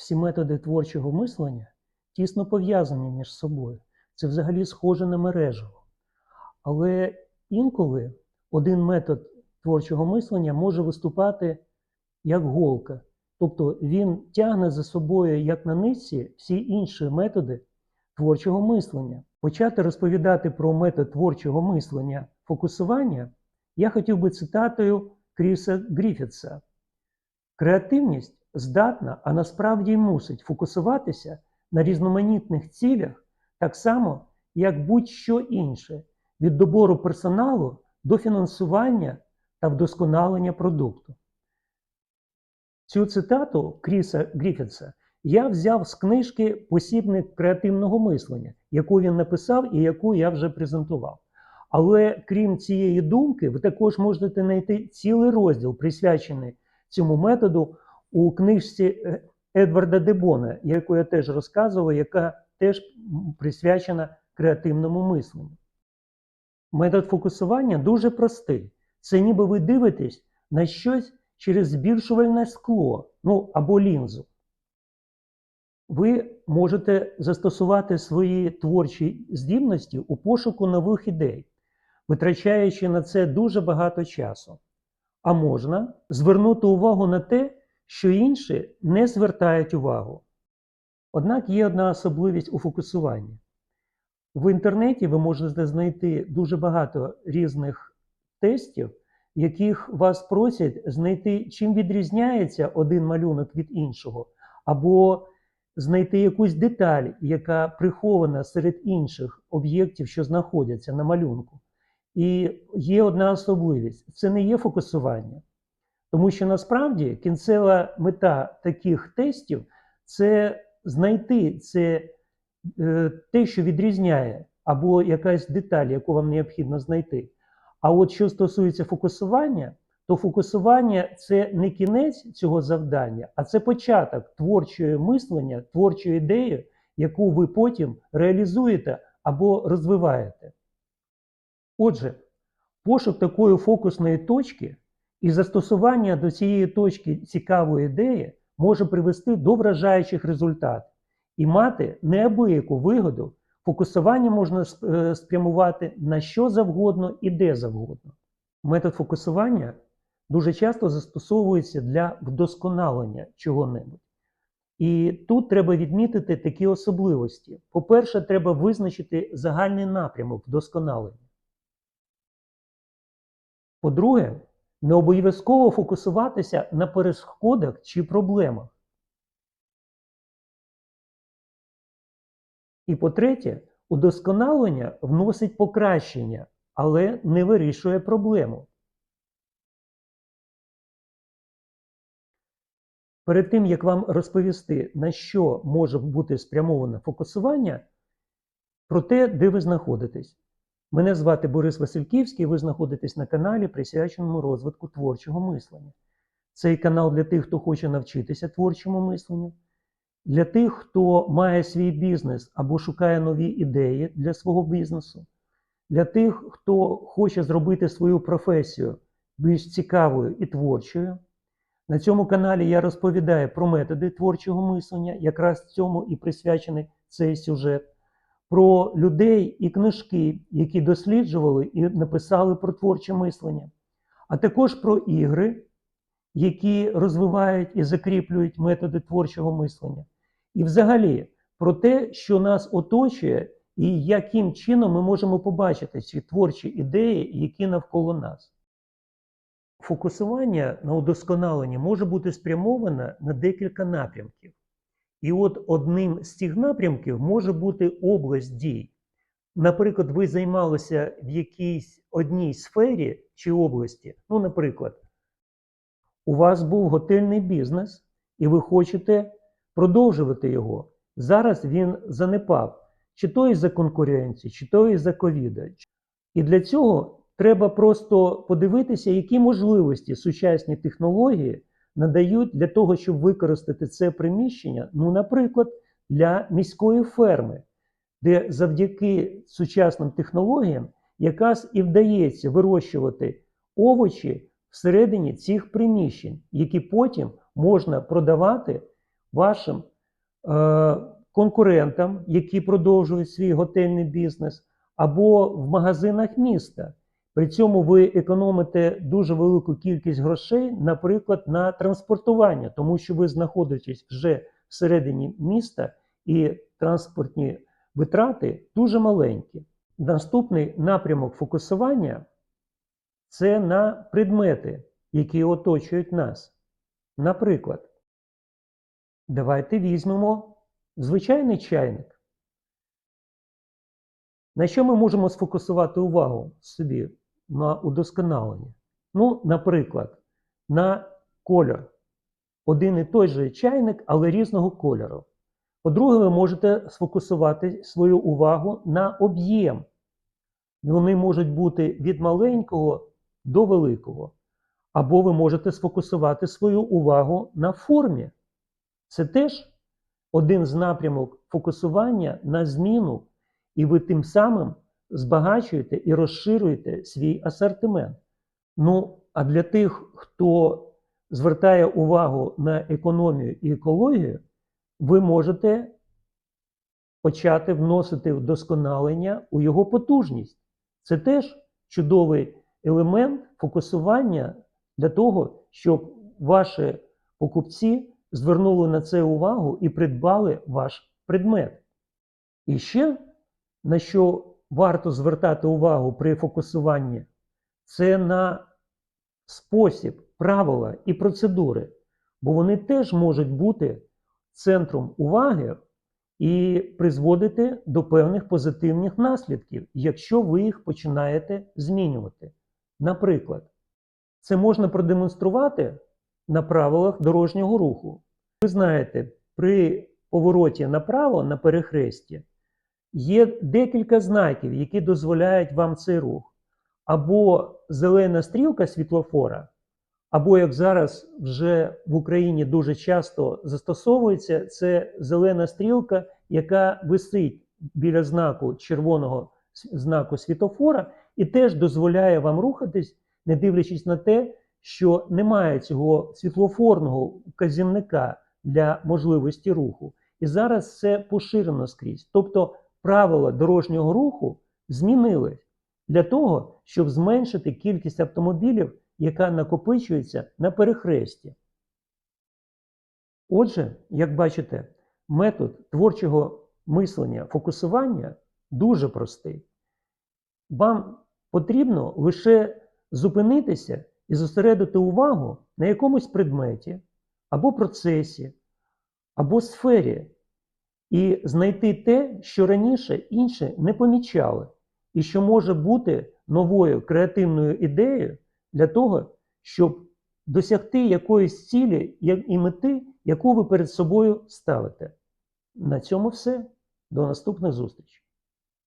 всі методи творчого мислення тісно пов'язані між собою. Це взагалі схоже на мережево. Але інколи один метод творчого мислення може виступати як голка. Тобто він тягне за собою, як на нитці, всі інші методи творчого мислення. Почати розповідати про метод творчого мислення фокусування я хотів би цитатою Кріса Гріфітса. Креативність здатна, а насправді й мусить фокусуватися на різноманітних цілях так само, як будь-що інше, від добору персоналу до фінансування та вдосконалення продукту. Цю цитату Кріса Гріфітса я взяв з книжки Посібник креативного мислення, яку він написав і яку я вже презентував. Але крім цієї думки, ви також можете знайти цілий розділ, присвячений цьому методу у книжці е, Едварда Дебона, яку я теж розказував, яка теж присвячена креативному мисленню. Метод фокусування дуже простий. Це ніби ви дивитесь на щось через збільшувальне скло, ну або лінзу. Ви можете застосувати свої творчі здібності у пошуку нових ідей, витрачаючи на це дуже багато часу. А можна звернути увагу на те, що інші не звертають увагу. Однак є одна особливість у фокусуванні. В інтернеті ви можете знайти дуже багато різних тестів, яких вас просять знайти, чим відрізняється один малюнок від іншого, або знайти якусь деталь, яка прихована серед інших об'єктів, що знаходяться на малюнку. І є одна особливість: це не є фокусування. Тому що насправді кінцева мета таких тестів це знайти це е, те, що відрізняє, або якась деталь, яку вам необхідно знайти. А от що стосується фокусування, то фокусування це не кінець цього завдання, а це початок творчої мислення, творчої ідеї, яку ви потім реалізуєте або розвиваєте. Отже, пошук такої фокусної точки і застосування до цієї точки цікавої ідеї може привести до вражаючих результатів і мати неабияку вигоду. Фокусування можна е, спрямувати на що завгодно і де завгодно. Метод фокусування дуже часто застосовується для вдосконалення чого-небудь. І тут треба відмітити такі особливості. По-перше, треба визначити загальний напрямок вдосконалення. По-друге, не обов'язково фокусуватися на перешкодах чи проблемах. І по-третє, удосконалення вносить покращення, але не вирішує проблему. Перед тим, як вам розповісти, на що може бути спрямоване фокусування, про те, де ви знаходитесь. Мене звати Борис Васильківський, ви знаходитесь на каналі, присвяченому розвитку творчого мислення. Цей канал для тих, хто хоче навчитися творчому мисленню, для тих, хто має свій бізнес або шукає нові ідеї для свого бізнесу, для тих, хто хоче зробити свою професію більш цікавою і творчою. На цьому каналі я розповідаю про методи творчого мислення, якраз цьому і присвячений цей сюжет, про людей і книжки, які досліджували і написали про творче мислення, а також про ігри, які розвивають і закріплюють методи творчого мислення. І взагалі про те, що нас оточує, і яким чином ми можемо побачити ці творчі ідеї, які навколо нас. Фокусування на удосконаленні може бути спрямоване на декілька напрямків. І от одним з цих напрямків може бути область дій. Наприклад, ви займалися в якійсь одній сфері чи області. Ну, наприклад, у вас був готельний бізнес, і ви хочете продовжувати його. Зараз він занепав, чи то із-за конкуренції, чи то із-за ковіда. І для цього треба просто подивитися, які можливості сучасні технології надають для того, щоб використати це приміщення, ну, наприклад, для міської ферми, де завдяки сучасним технологіям якраз і вдається вирощувати овочі всередині цих приміщень, які потім можна продавати вашим е, конкурентам, які продовжують свій готельний бізнес, або в магазинах міста. При цьому ви економите дуже велику кількість грошей, наприклад, на транспортування, тому що ви знаходитесь вже всередині міста і транспортні витрати дуже маленькі. Наступний напрямок фокусування це на предмети, які оточують нас. Наприклад, давайте візьмемо звичайний чайник. На що ми можемо сфокусувати увагу собі на удосконаленні? Ну, наприклад, на кольор. Один і той же чайник, але різного кольору. По-друге, ви можете сфокусувати свою увагу на об'єм. Вони можуть бути від маленького до великого. Або ви можете сфокусувати свою увагу на формі. Це теж один з напрямок фокусування на зміну, і ви тим самим збагачуєте і розширюєте свій асортимент. Ну, а для тих, хто звертає увагу на економію і екологію, ви можете почати вносити вдосконалення у його потужність. Це теж чудовий елемент фокусування для того, щоб ваші покупці звернули на це увагу і придбали ваш предмет. І ще на що варто звертати увагу при фокусуванні, це на спосіб, правила і процедури, бо вони теж можуть бути центром уваги і призводити до певних позитивних наслідків, якщо ви їх починаєте змінювати. Наприклад, це можна продемонструвати на правилах дорожнього руху. Ви знаєте, при повороті направо на перехресті є декілька знаків, які дозволяють вам цей рух. Або зелена стрілка світлофора, або, як зараз вже в Україні дуже часто застосовується, це зелена стрілка, яка висить біля знаку червоного знаку світлофора, і теж дозволяє вам рухатись, не дивлячись на те, що немає цього світлофорного вказівника для можливості руху. І зараз це поширено скрізь. Тобто правила дорожнього руху змінились для того, щоб зменшити кількість автомобілів, яка накопичується на перехресті. Отже, як бачите, метод творчого мислення, фокусування дуже простий. Вам потрібно лише зупинитися і зосередити увагу на якомусь предметі, або процесі, або сфері, і знайти те, що раніше інші не помічали, і що може бути новою креативною ідеєю для того, щоб досягти якоїсь цілі і мети, яку ви перед собою ставите. На цьому все. До наступних зустрічей.